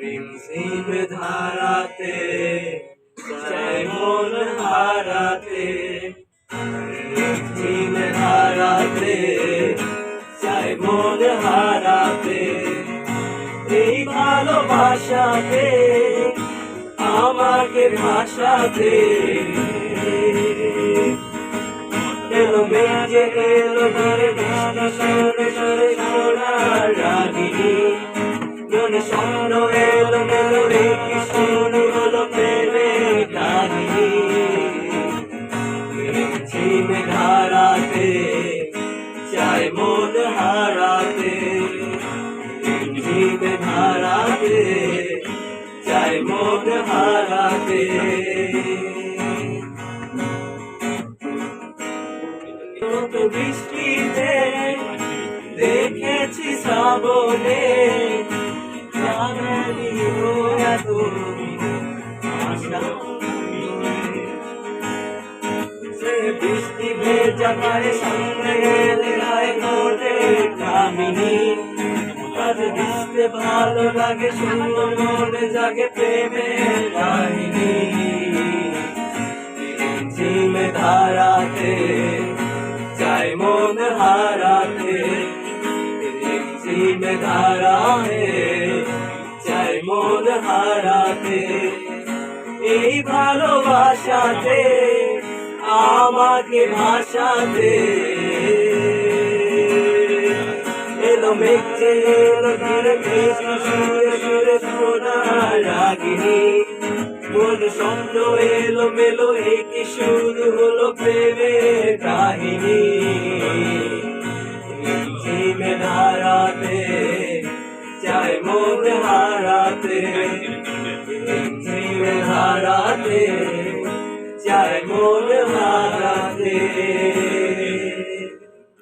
রিমঝিম ধারাতে চাই মন হারাতে রিমঝিম ধারাতে চাই মন হারাতে। এই ভালোবাসাতে আমাকে ভাষাতে এলো মেজে এলো ধরে বৃষ্টি চাই মন হারাতে ঝিমে ধারাতে চাই মন হারাতে। বৃষ্টিতে দেখেছি জানানি এত বৃষ্টি ভেজা পায়ে সঙ্গে দিতে ভালো লাগে, সুন্দর মনে জাগে প্রেমের কাহিনী। ধারাতে, চাই মন হারাতে। ঝিমে ধারাতে, চাই মন হারাতে। এই ভালোবাসাতে, আমাকে ভাষাতে এলো মেঘে এলো ধীরে কৃষ্ণ সুরে সুরে সোনার রাগিনী শব্দ এলো মেলো একে শুরু হলো প্রেমের কাহিনী? ঝিমে ধারাতে চাই মন হারাতে। চাই মন হারাতে।